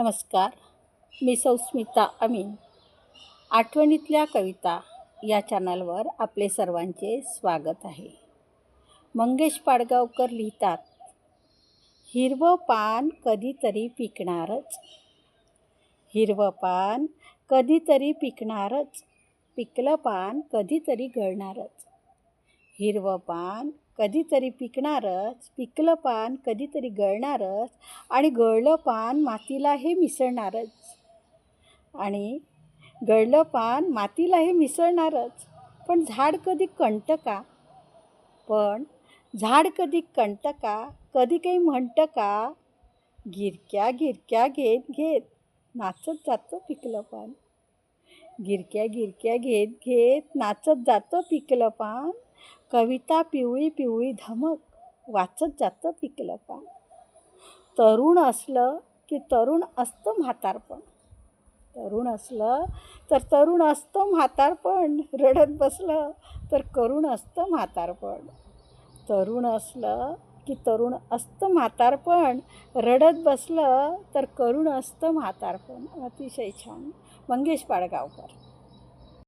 नमस्कार. मी सौस्मिता अमीन. आठवणीतल्या कविता या चॅनलवर आपले सर्वांचे स्वागत आहे. मंगेश पाडगावकर लिहितात हिरवं पान कधीतरी पिकणारच. हिरवं पान कधीतरी पिकणारच. पिकलं पान कधीतरी गळणारच. हिरवं पान कधीतरी पिकणारच पिकलं पान कधीतरी गळणारच आणि गळलं पान मातीला हे मिसळणारच. आणि गळलं पान मातीला हे मिसळणारच. पण झाड कधी कणतं का पण झाड कधी कणतं का कधी काही म्हणतं का गिरक्या गिरक्या घेत घेत नाचत जातं पिकलं पान. गिरक्या गिरक्या घेत घेत नाचत जातं पिकलं पान. कविता पिवळी पिवळी धमक वाचत जातं पिकलं पान. तरुण असलं की तरुण असतं म्हातारपण. तरुण असलं तर तरुण असतं म्हातारपण. रडत बसलं तर करुण असतं म्हातारपण. तरुण असलं की तरुण असतं म्हातारपण रडत बसलं तर करुण असतं म्हातारपण. अतिशय छान. मंगेश पाडगावकर.